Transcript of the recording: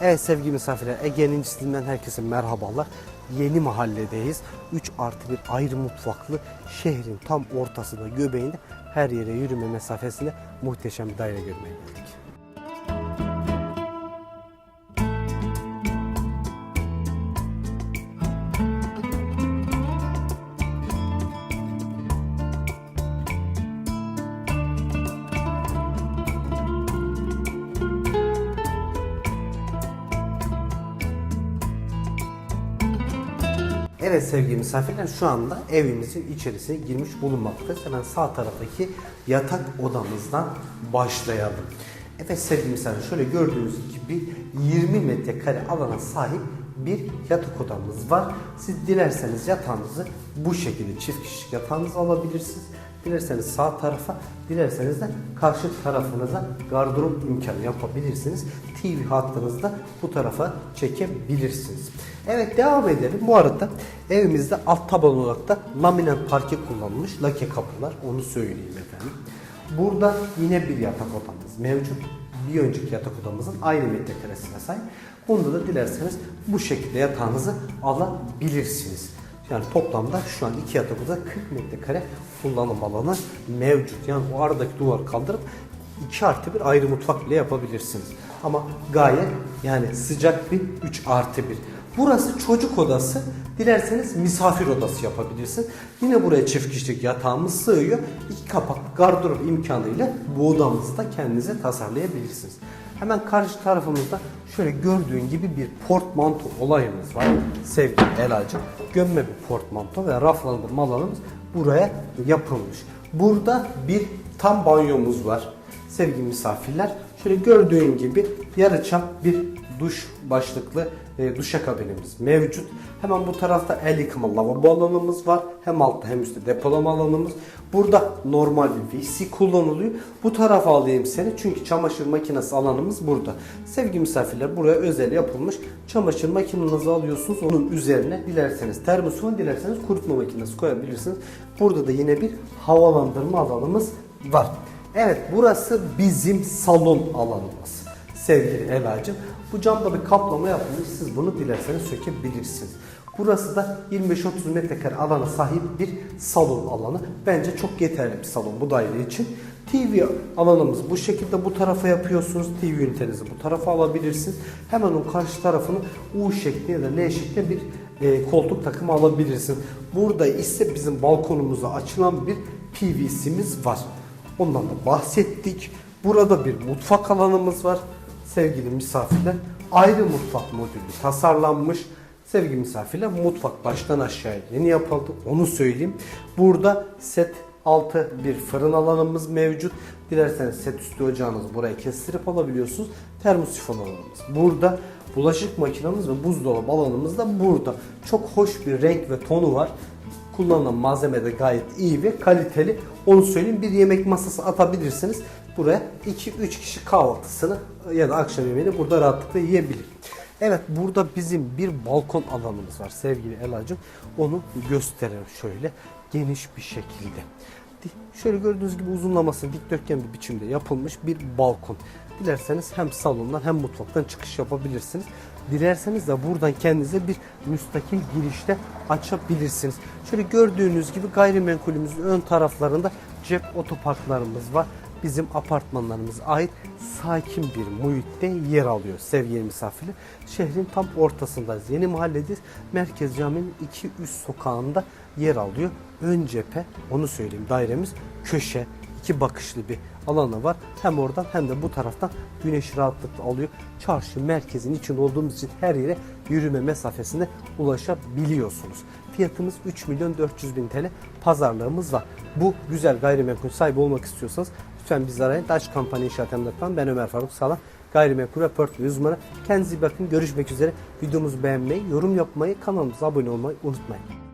Evet sevgili misafirler, Ege'nin incisinden herkese merhabalar. Yeni mahalledeyiz. 3 artı bir ayrı mutfaklı şehrin tam ortasında, göbeğinde her yere yürüme mesafesinde muhteşem bir daire görmeye geldik. Evet sevgili misafirler şu anda evimizin içerisine girmiş bulunmaktayız. Hemen sağ taraftaki yatak odamızdan başlayalım. Evet sevgili misafirler şöyle gördüğünüz gibi 20 metrekare alana sahip bir yatak odamız var. Siz dilerseniz yatağınızı bu şekilde çift kişilik yatağınızı alabilirsiniz. Dilerseniz sağ tarafa, dilerseniz de karşı tarafınıza gardırop imkanı yapabilirsiniz. TV hattınızı da bu tarafa çekebilirsiniz. Evet devam edelim. Bu arada evimizde alt taban olarak da laminat parke kullanılmış lake kapılar. Onu söyleyeyim efendim. Burada yine bir yatak odamız mevcut. Bir önceki yatak odamızın aynı metrekaresine sahip. Bunda da dilerseniz bu şekilde yatağınızı alabilirsiniz. Yani toplamda şu an iki yatak oda 40 metrekare kullanım alanı mevcut. Yani o aradaki duvar kaldırıp 2 artı bir ayrı mutfak bile yapabilirsiniz. Ama gayet yani sıcak bir 3 artı 1. Burası çocuk odası. Dilerseniz misafir odası yapabilirsiniz. Yine buraya çift kişilik yatağımız sığıyor. İki kapaklı gardırop imkanıyla bu odamızı da kendinize tasarlayabilirsiniz. Hemen karşı tarafımızda şöyle gördüğün gibi bir portmanto olayımız var. Sevgili Elacığım. Gömme bir portmanto ve raflandırma alanımız buraya yapılmış. Burada bir tam banyomuz var. Sevgili misafirler şöyle gördüğün gibi yarıçap bir duş başlıklı e, duşakabinimiz mevcut. Hemen bu tarafta el yıkama lavabo alanımız var. Hem altta hem üstte depolama alanımız. Burada normal bir WC kullanılıyor. Bu tarafa alayım seni çünkü çamaşır makinesi alanımız burada. Sevgili misafirler buraya özel yapılmış çamaşır makinenizi alıyorsunuz. Onun üzerine dilerseniz termosifon dilerseniz kurutma makinesi koyabilirsiniz. Burada da yine bir havalandırma alanımız var. Evet burası bizim salon alanımız. Sevgili Ela'cığım. Bu camda bir kaplama yapılmış. Siz bunu dilerseniz sökebilirsiniz. Burası da 25-30 metrekare alana sahip bir salon alanı. Bence çok yeterli bir salon bu daire için. TV alanımız bu şekilde bu tarafa yapıyorsunuz. TV ünitenizi bu tarafa alabilirsiniz. Hemen o karşı tarafını U şeklinde ya da L şeklinde bir e, koltuk takımı alabilirsiniz. Burada ise bizim balkonumuza açılan bir PVC'miz var. Ondan da bahsettik. Burada bir mutfak alanımız var. Sevgili misafirler ayrı mutfak modülü tasarlanmış. Sevgili misafirler mutfak baştan aşağıya yeni yapıldı. Onu söyleyeyim. Burada set altı bir fırın alanımız mevcut. Dilerseniz set üstü ocağınızı buraya kestirip alabiliyorsunuz. Termosifon alanımız burada. Bulaşık makinamız ve buzdolabı alanımız da burada. Çok hoş bir renk ve tonu var. Kullanılan malzeme de gayet iyi ve kaliteli. Onu söyleyeyim. Bir yemek masası atabilirsiniz. Buraya 2-3 kişi kahvaltısını ya da akşam yemeğini burada rahatlıkla yiyebilir. Evet burada bizim bir balkon alanımız var sevgili Elacığım. Onu gösterelim şöyle geniş bir şekilde. Şöyle gördüğünüz gibi uzunlaması dikdörtgen bir biçimde yapılmış bir balkon. Dilerseniz hem salondan hem mutfaktan çıkış yapabilirsiniz. Dilerseniz de buradan kendinize bir müstakil girişte açabilirsiniz. Şöyle gördüğünüz gibi gayrimenkulümüzün ön taraflarında cep otoparklarımız var. Bizim apartmanlarımıza ait sakin bir muhitte yer alıyor sevgili misafirler. Şehrin tam ortasındayız. Yeni mahalledeyiz. Merkez Camii'nin iki üst sokağında yer alıyor. Ön cephe onu söyleyeyim dairemiz köşe iki bakışlı bir alanı var. Hem oradan hem de bu taraftan güneş rahatlıkla alıyor. Çarşı merkezin içinde olduğumuz için her yere yürüme mesafesinde ulaşabiliyorsunuz. Fiyatımız 3 milyon 400 bin TL pazarlığımız var. Bu güzel gayrimenkul sahibi olmak istiyorsanız lütfen bizi arayın. Daş Kampanya İnşaat Emlak'tan ben Ömer Faruk Sağlam. Gayrimenkul ve portföy uzmanı. Kendinize bakın. Görüşmek üzere. Videomuzu beğenmeyi, yorum yapmayı, kanalımıza abone olmayı unutmayın.